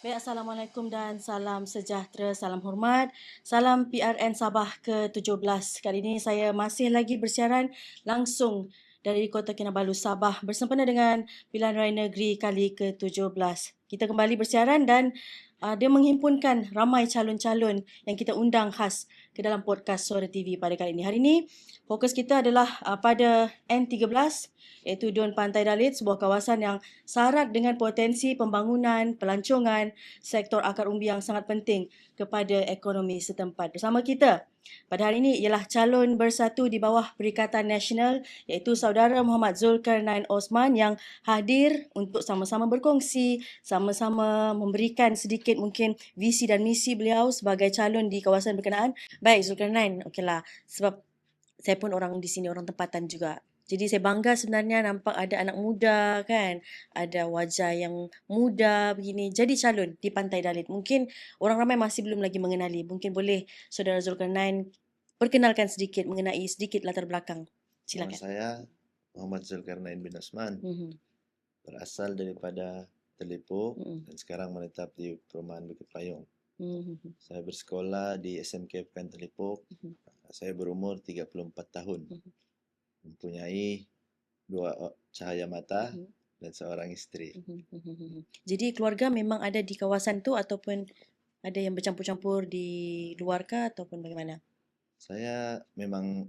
Baik, Assalamualaikum dan salam sejahtera, salam hormat. Salam PRN Sabah ke-17. Kali ini saya masih lagi bersiaran langsung dari Kota Kinabalu, Sabah bersempena dengan Pilihan Raya Negeri kali ke-17. Kita kembali bersiaran dan uh, dia menghimpunkan ramai calon-calon yang kita undang khas ke dalam podcast Suara TV pada kali ini. Hari ini fokus kita adalah uh, pada N13 iaitu Dun Pantai Dalit, sebuah kawasan yang syarat dengan potensi pembangunan, pelancongan sektor akar umbi yang sangat penting kepada ekonomi setempat. Bersama kita pada hari ini ialah calon bersatu di bawah Perikatan Nasional iaitu saudara Muhammad Zulkarnain Osman yang hadir untuk sama-sama berkongsi, sama-sama memberikan sedikit mungkin visi dan misi beliau sebagai calon di kawasan berkenaan. Baik Zulkarnain, okeylah sebab saya pun orang di sini, orang tempatan juga. Jadi saya bangga sebenarnya nampak ada anak muda kan, ada wajah yang muda begini jadi calon di Pantai Dalit. Mungkin orang ramai masih belum lagi mengenali. Mungkin boleh Saudara Zulkarnain perkenalkan sedikit mengenai sedikit latar belakang. Nama Silakan. saya Muhammad Zulkarnain bin Osman. Mhm. Berasal daripada Telipuk Mhm. dan sekarang menetap di perumahan Bukit Payung. Mhm. Saya bersekolah di SMK Pekan Telipuk. Mhm. Saya berumur 34 tahun. Mhm. Mempunyai dua cahaya mata Mhm. dan seorang istri. Mhm. Jadi keluarga memang ada di kawasan tu ataupun ada yang bercampur-campur di luar kah ataupun bagaimana? Saya memang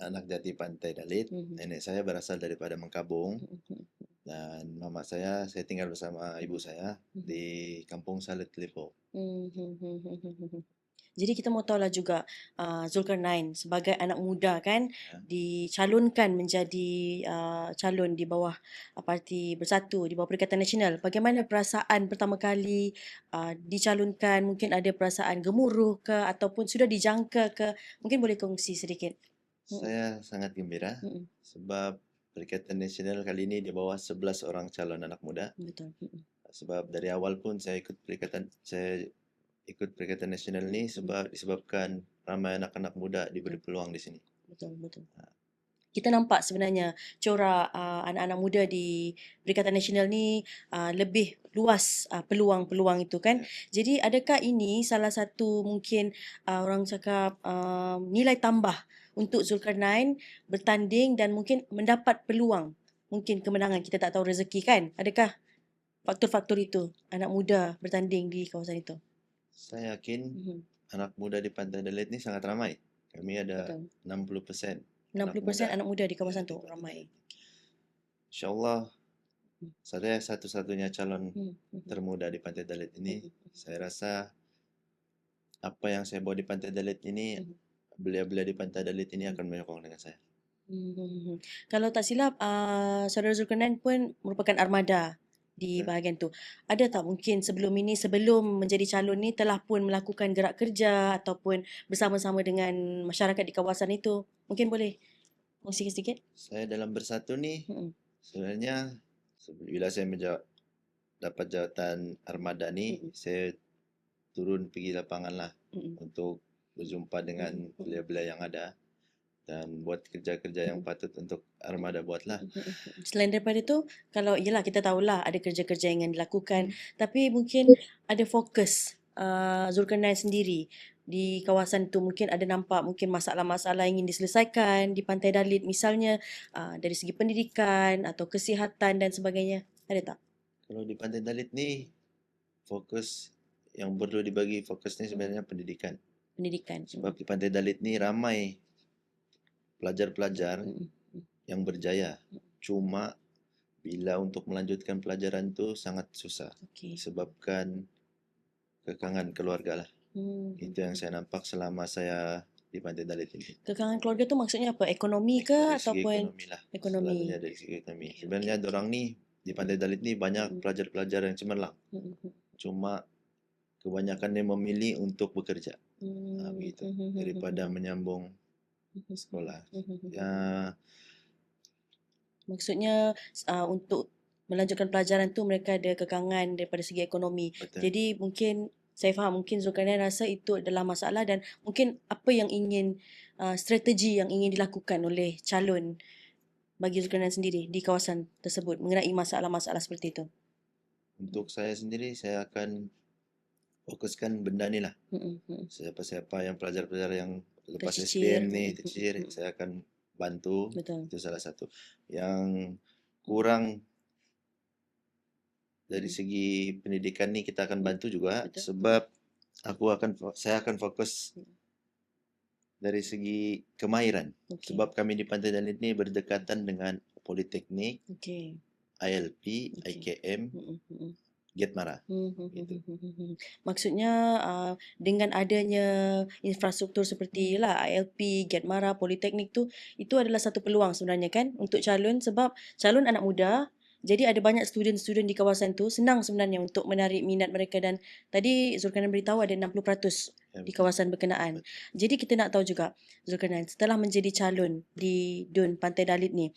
anak jati Pantai Dalit. Mhm. Nenek saya berasal daripada Mengkabung Mhm. dan mama saya saya tinggal bersama ibu saya Mhm. di Kampung Salit. Mhm. Jadi kita mau tahulah juga uh, Zulkarnain sebagai anak muda kan Ya. dicalonkan menjadi uh, calon di bawah uh, Parti Bersatu di bawah Perikatan Nasional. Bagaimana perasaan pertama kali uh, dicalonkan? Mungkin ada perasaan gemuruh ke ataupun sudah dijangka ke? Mungkin boleh kongsi sedikit. Mm. Saya sangat gembira Mm-mm. sebab Perikatan Nasional kali ini di bawah 11 orang calon anak muda. Betul. Mm-mm. Sebab dari awal pun saya ikut Perikatan saya ikut Perikatan Nasional ni sebab disebabkan ramai anak-anak muda diberi peluang di sini. Betul, betul. Kita nampak sebenarnya corak uh, anak-anak muda di Perikatan Nasional ni uh, lebih luas uh, peluang-peluang itu kan. Jadi adakah ini salah satu mungkin uh, orang cakap uh, nilai tambah untuk Zulkarnain bertanding dan mungkin mendapat peluang mungkin kemenangan kita tak tahu rezeki kan. Adakah faktor-faktor itu anak muda bertanding di kawasan itu? Saya yakin Mhm. anak muda di Pantai Dalit ni sangat ramai. Kami ada Betul. 60%. 60% muda. anak muda di kawasan tu ramai. InsyaAllah Hmm. saya satu-satunya calon Hmm, hmm, termuda di Pantai Dalit ini. hmm, Saya rasa apa yang saya bawa di Pantai Dalit ini, Mhm. belia-belia di Pantai Dalit ini akan menyokong dengan saya. Hmm. Kalau tak silap, uh, Saudara Zulkarnain pun merupakan armada di bahagian tu. Ada tak mungkin sebelum ini, sebelum menjadi calon ni telah pun melakukan gerak kerja ataupun bersama-sama dengan masyarakat di kawasan itu? Mungkin boleh kongsi sedikit? Saya dalam bersatu ni Hmm. sebenarnya se- bila saya menjawab dapat jawatan armada ni, Mm-mm. saya turun pergi lapangan lah Hmm. untuk berjumpa dengan belia-belia yang ada dan buat kerja-kerja yang Mm-mm. patut untuk armada buatlah. Selain daripada itu, kalau ialah kita tahulah ada kerja-kerja yang dilakukan, Hmm. tapi mungkin ada fokus uh, Zulkarnain sendiri di kawasan tu mungkin ada nampak mungkin masalah-masalah yang ingin diselesaikan di Pantai Dalit misalnya uh, dari segi pendidikan atau kesihatan dan sebagainya. Ada tak? Kalau di Pantai Dalit ni fokus yang perlu dibagi fokus ni sebenarnya pendidikan. Pendidikan. Sebab di Pantai Dalit ni ramai pelajar-pelajar yang berjaya. Cuma bila untuk melanjutkan pelajaran tu sangat susah Okey. disebabkan kekangan keluarga lah. Hmm, Itu yang saya nampak selama saya di Pantai Dalit ini. Kekangan keluarga tu maksudnya apa? Ekonomi ke Dari ataupun ekonomi lah. ekonomi? Selalunya dari segi ekonomi. Okey, Sebenarnya okey. orang ni di Pantai Dalit ni banyak Mm. pelajar-pelajar yang cemerlang. Mm, mm, Cuma kebanyakan dia memilih untuk bekerja. mm, Ha, begitu. Daripada menyambung sekolah. Ya, Maksudnya uh, untuk melanjutkan pelajaran tu mereka ada kekangan daripada segi ekonomi. betul. Jadi mungkin saya faham mungkin Zulkarnain rasa itu adalah masalah dan mungkin apa yang ingin uh, strategi yang ingin dilakukan oleh calon bagi Zulkarnain sendiri di kawasan tersebut mengenai masalah-masalah seperti itu. Untuk saya sendiri, saya akan fokuskan benda ni lah. Mm-mm. Siapa-siapa yang pelajar-pelajar yang lepas Tercicir. SPM ni Mm-mm, tercicir, mm-mm. saya akan bantu. Betul. Itu salah satu. Yang kurang dari Mm. segi pendidikan ni kita akan bantu juga Betul. sebab aku akan saya akan fokus Mm. dari segi kemahiran. Okey. Sebab kami di Pantai Dalit ni berdekatan dengan Politeknik, Okey. ILP, Okey. IKM, Mm-mm, mm-mm. Getmara. Hmm, hmm, Gitu. hmm, hmm, hmm. Maksudnya uh, dengan adanya infrastruktur seperti lah ILP, Getmara, Politeknik tu itu adalah satu peluang sebenarnya kan untuk calon sebab calon anak muda jadi ada banyak student-student di kawasan tu senang sebenarnya untuk menarik minat mereka dan tadi Zulkarnain beritahu ada 60% Ya, di kawasan berkenaan. Jadi kita nak tahu juga Zulkarnain setelah menjadi calon di DUN Pantai Dalit ni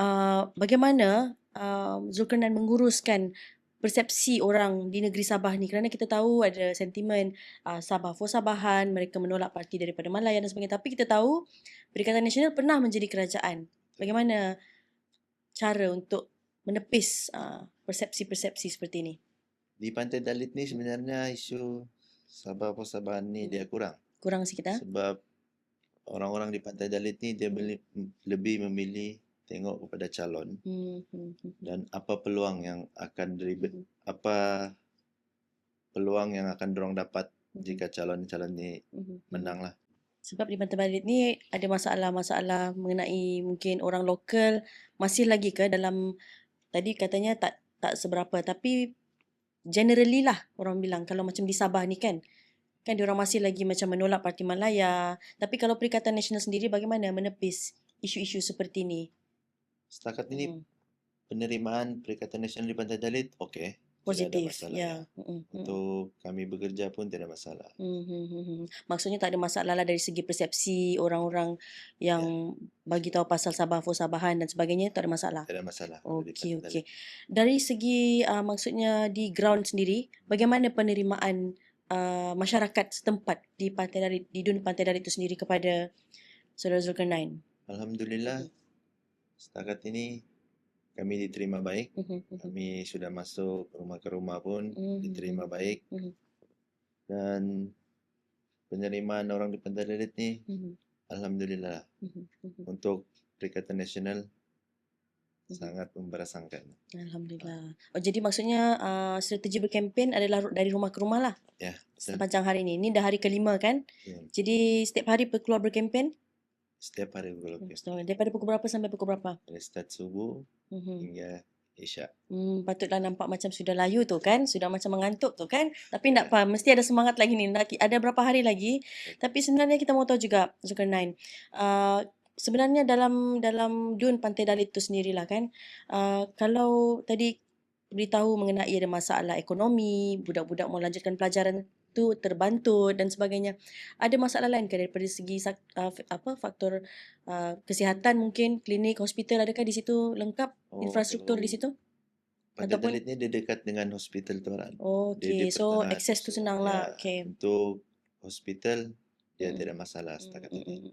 uh, bagaimana uh, Zulkarnain menguruskan persepsi orang di negeri Sabah ni. Kerana kita tahu ada sentimen uh, Sabah for Sabahan mereka menolak parti daripada Malaya dan sebagainya. Tapi kita tahu Perikatan Nasional pernah menjadi kerajaan. Bagaimana cara untuk menepis uh, persepsi-persepsi seperti ini Di Pantai Dalit ni sebenarnya isu Sabah Persabahan ni dia kurang. kurang sikit ah. Sebab orang-orang di Pantai Dalit ni dia lebih memilih tengok kepada calon hmm, hmm, hmm, dan apa peluang yang akan dari hmm, apa peluang yang akan dorang dapat hmm, jika calon-calon ni hmm, hmm. menang lah. Sebab di Pantai Balit ni ada masalah-masalah mengenai mungkin orang lokal masih lagi ke dalam tadi katanya tak tak seberapa tapi generally lah orang bilang kalau macam di Sabah ni kan kan diorang masih lagi macam menolak Parti Malaya. Tapi kalau Perikatan Nasional sendiri bagaimana menepis isu-isu seperti ni Setakat ini Hmm, penerimaan Perikatan Nasional di Pantai Dalit okey. Positif ya ya. Mm, mm, mm. Untuk kami bekerja pun tidak masalah. Hmm, hmm, hmm, hmm. Maksudnya tak ada masalah lah dari segi persepsi orang-orang Ya, yang bagi tahu pasal Sabah for Sabahan dan sebagainya tak ada masalah. tidak ada masalah Okey, okey. Dari segi uh, maksudnya di ground sendiri, bagaimana penerimaan uh, masyarakat setempat di Pantai Darit, di Dun Pantai Darit itu sendiri kepada Saudara Zulkarnain? Alhamdulillah Mhm, setakat ini kami diterima baik. mhm, mhm, Kami sudah masuk rumah ke rumah pun mhm, diterima baik dan penerimaan orang di Pantai Dalit ni alhamdulillah untuk Perikatan Nasional sangat memberasangkan. Alhamdulillah. Oh, jadi maksudnya uh, strategi berkempen adalah dari rumah ke rumah lah Ya, betul. sepanjang hari ini. Ini dah hari kelima kan? Ya, Jadi setiap hari keluar berkempen? Setiap hari Hmm, berlaku. setengah- Daripada pukul berapa sampai pukul berapa? Dari start subuh Mhm. hingga Isyak. Hmm, patutlah nampak macam sudah layu tu kan, sudah macam mengantuk tu kan. Tapi tak apa, mesti ada semangat lagi ni. Ada berapa hari lagi. Tapi sebenarnya kita mau tahu juga Zulkarnain. Uh, sebenarnya dalam dalam Dun Pantai Dalit tu sendirilah kan. Uh, kalau tadi beritahu mengenai ada masalah ekonomi, budak-budak mau lanjutkan pelajaran tu terbantut dan sebagainya. Ada masalah lain ke daripada segi uh, apa faktor uh, kesihatan mungkin klinik, hospital adakah di situ lengkap Oh, infrastruktur di kalau situ? Pantai Ataupun Dalit ni dia dekat dengan hospital. Dia di Okey, so akses tu So, senang ya, lah. Okey. untuk hospital dia Mm, tidak masalah setakat mm, ini. mm.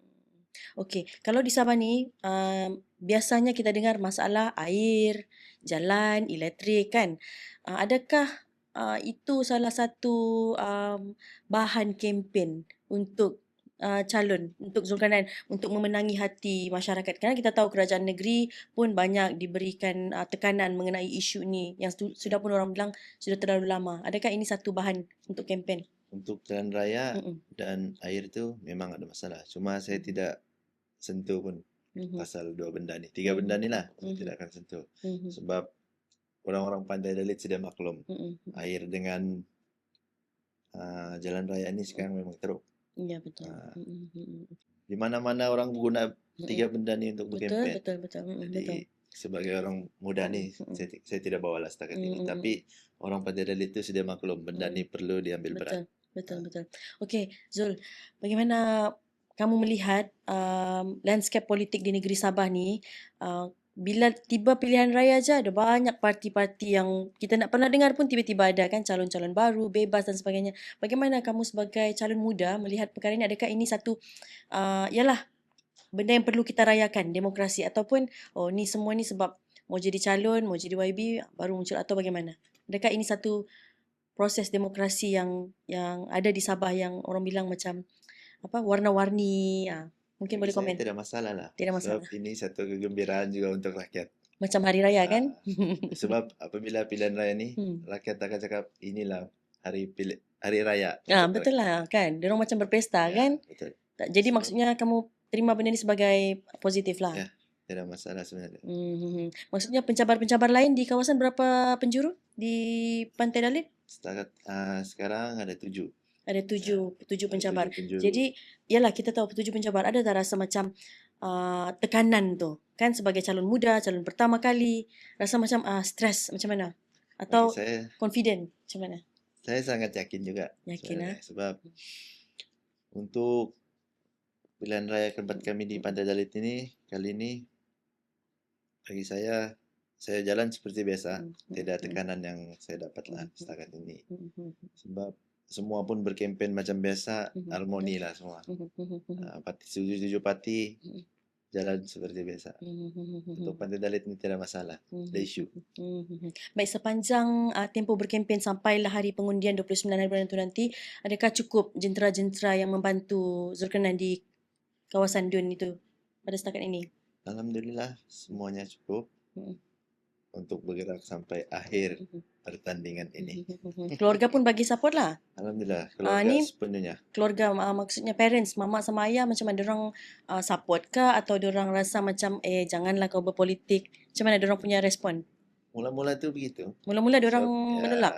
Okey, kalau di Sabah ni um, biasanya kita dengar masalah air, jalan, elektrik kan. Uh, adakah uh, itu salah satu um, bahan kempen untuk uh, calon untuk Zulkarnain untuk memenangi hati masyarakat kerana kita tahu kerajaan negeri pun banyak diberikan uh, tekanan mengenai isu ni yang su- sudah pun orang bilang sudah terlalu lama. Adakah ini satu bahan untuk kempen? Untuk jalan raya Mm-mm. dan air tu memang ada masalah. Cuma saya tidak sentuh pun Mhm. pasal dua benda ni. Tiga benda ni lah saya Mhm. tidak akan sentuh. Mhm. Sebab orang-orang Pantai Dalit sudah maklum. Mhm. Air dengan uh, jalan raya ni sekarang memang teruk. Ya betul. Uh, Mhm. Mhm. di mana-mana orang guna tiga benda ni untuk Betul, berkempen. betul, betul. Mm, Jadi Betul. sebagai orang muda ni Mm, mm. saya, saya tidak bawa lah setakat Mm, ini. Tapi orang Pantai Dalit itu sudah maklum benda Mm. ni perlu diambil berat. Betul, betul, betul. Okey, Zul, bagaimana kamu melihat um, landscape politik di negeri Sabah ni? Uh, bila tiba pilihan raya aja ada banyak parti-parti yang kita nak pernah dengar pun tiba-tiba ada kan calon-calon baru, bebas dan sebagainya. Bagaimana kamu sebagai calon muda melihat perkara ini? Adakah ini satu uh, yalah benda yang perlu kita rayakan demokrasi ataupun oh ni semua ni sebab mau jadi calon, mau jadi YB baru muncul atau bagaimana? Adakah ini satu proses demokrasi yang yang ada di Sabah yang orang bilang macam apa warna-warni? Ah, mungkin boleh komen. tidak masalah lah. Tidak Sebab masalah. ini satu kegembiraan juga untuk rakyat. Macam hari raya kan? Ah, sebab apabila pilihan raya ni, Hmm. rakyat akan cakap inilah hari pilih hari raya. Ah, betul lah kan. Dia orang macam berpesta Ya, kan? Betul. Jadi Sebab- maksudnya kamu terima benda ni sebagai positif lah. Ya. Tidak masalah sebenarnya. Hmm. Maksudnya pencabar-pencabar lain di kawasan berapa penjuru di Pantai Dalit? Setakat ah, sekarang ada tujuh. Ada tujuh, tujuh pencabar. tujuh. Jadi, yalah kita tahu tujuh pencabar ada tak rasa macam uh, tekanan tu kan sebagai calon muda, calon pertama kali, rasa macam uh, stres macam mana? Atau saya confident macam mana? saya sangat yakin juga. Yakin ah. Sebab untuk pilihan raya keempat kami di Pantai Dalit ini kali ini bagi saya saya jalan seperti biasa, Hmm, tidak hmm, tekanan yang saya dapat lah Hmm. setakat ini. hmm, hmm, Sebab semua pun berkempen macam biasa, Hmm. harmoni lah semua. hmm, hmm, hmm, hmm, Ah, Parti tujuh-tujuh parti Hmm. jalan seperti biasa. hmm, hmm, hmm, hmm, Untuk Pantai Dalit ini tidak masalah, hmm, ada isu. hmm, hmm, hmm. Baik sepanjang uh, tempoh berkempen sampailah hari pengundian 29 hari bulan itu nanti, adakah cukup jentera-jentera yang membantu Zulkarnain di kawasan Dun itu pada setakat ini? Alhamdulillah semuanya cukup Hmm. Untuk bergerak sampai akhir Hmm, pertandingan ini. hmm, hmm, hmm. Keluarga pun bagi support lah. Alhamdulillah Ah, keluarga ni sepenuhnya. keluarga uh, maksudnya parents mama sama ayah macam mana orang uh, support ke atau orang rasa macam eh janganlah kau berpolitik macam mana orang punya respon Mula-mula tu begitu. mula-mula orang Sebab, ya, menolak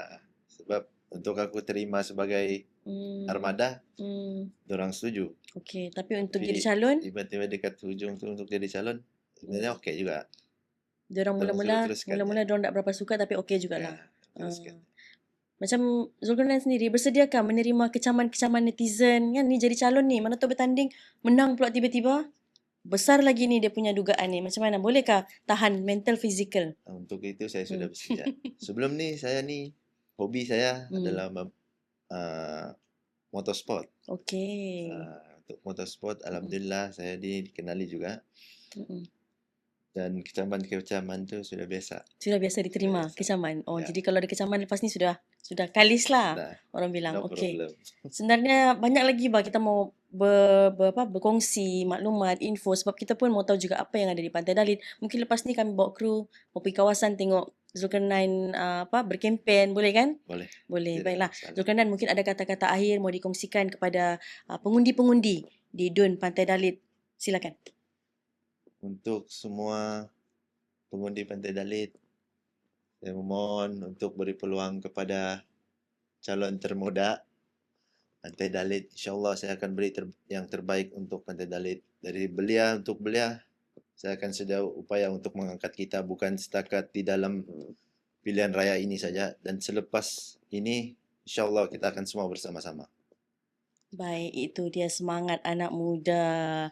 Sebab untuk aku terima sebagai hmm, armada, hmm, orang setuju. okey tapi untuk Tapi jadi calon Tiba-tiba dekat hujung tu untuk jadi calon, sebenarnya okey juga. Orang Tolong mula-mula mula-mula je. orang tak berapa suka tapi okey jugalah Ya, teruskan. macam Zulkarnain sendiri bersediakah menerima kecaman-kecaman netizen kan ni jadi calon ni mana tahu bertanding menang pula tiba-tiba besar lagi ni dia punya dugaan ni macam mana bolehkah tahan mental fizikal Ah, Untuk itu saya sudah Hmm. bersedia. Sebelum ni saya ni hobi saya Hmm. adalah ah, motorsport. okey Ah, untuk motorsport alhamdulillah saya ni dikenali juga. Dan kecaman-kecaman tu sudah biasa. Sudah biasa diterima biasa. kecaman. Oh, Ya. jadi kalau ada kecaman lepas ni sudah sudah kalis lah Dah, orang bilang. no Okey. Sebenarnya banyak lagi bah kita mau ber, ber, apa, berkongsi maklumat, info sebab kita pun mau tahu juga apa yang ada di Pantai Dalit. Mungkin lepas ni kami bawa kru mau pergi kawasan tengok Zulkarnain uh, apa berkempen, boleh kan? Boleh. Boleh. Tidak Baiklah. masalah. Zulkarnain mungkin ada kata-kata akhir mau dikongsikan kepada uh, pengundi-pengundi di Dun Pantai Dalit. Silakan. Untuk semua pengundi Pantai Dalit, saya memohon untuk beri peluang kepada calon termuda Pantai Dalit. InsyaAllah saya akan beri ter- yang terbaik untuk Pantai Dalit. Dari belia untuk belia, saya akan sedia upaya untuk mengangkat kita bukan setakat di dalam pilihan raya ini saja. Dan selepas ini, insyaAllah kita akan semua bersama-sama. Baik, itu dia semangat anak muda.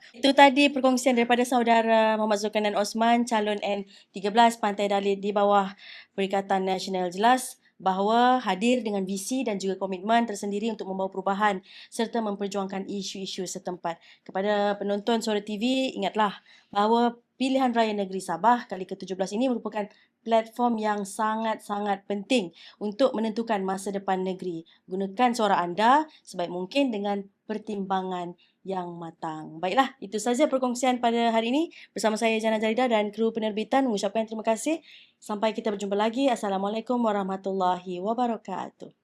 Itu tadi perkongsian daripada saudara Muhammad Zulkarnain Osman, calon N13 Pantai Dalit di bawah Perikatan Nasional Jelas bahawa hadir dengan visi dan juga komitmen tersendiri untuk membawa perubahan serta memperjuangkan isu-isu setempat. Kepada penonton Suara TV, ingatlah bahawa pilihan raya negeri Sabah kali ke-17 ini merupakan platform yang sangat-sangat penting untuk menentukan masa depan negeri. Gunakan suara anda sebaik mungkin dengan pertimbangan yang matang. Baiklah, itu saja perkongsian pada hari ini bersama saya Jana Jarida dan kru penerbitan mengucapkan terima kasih. Sampai kita berjumpa lagi. Assalamualaikum warahmatullahi wabarakatuh.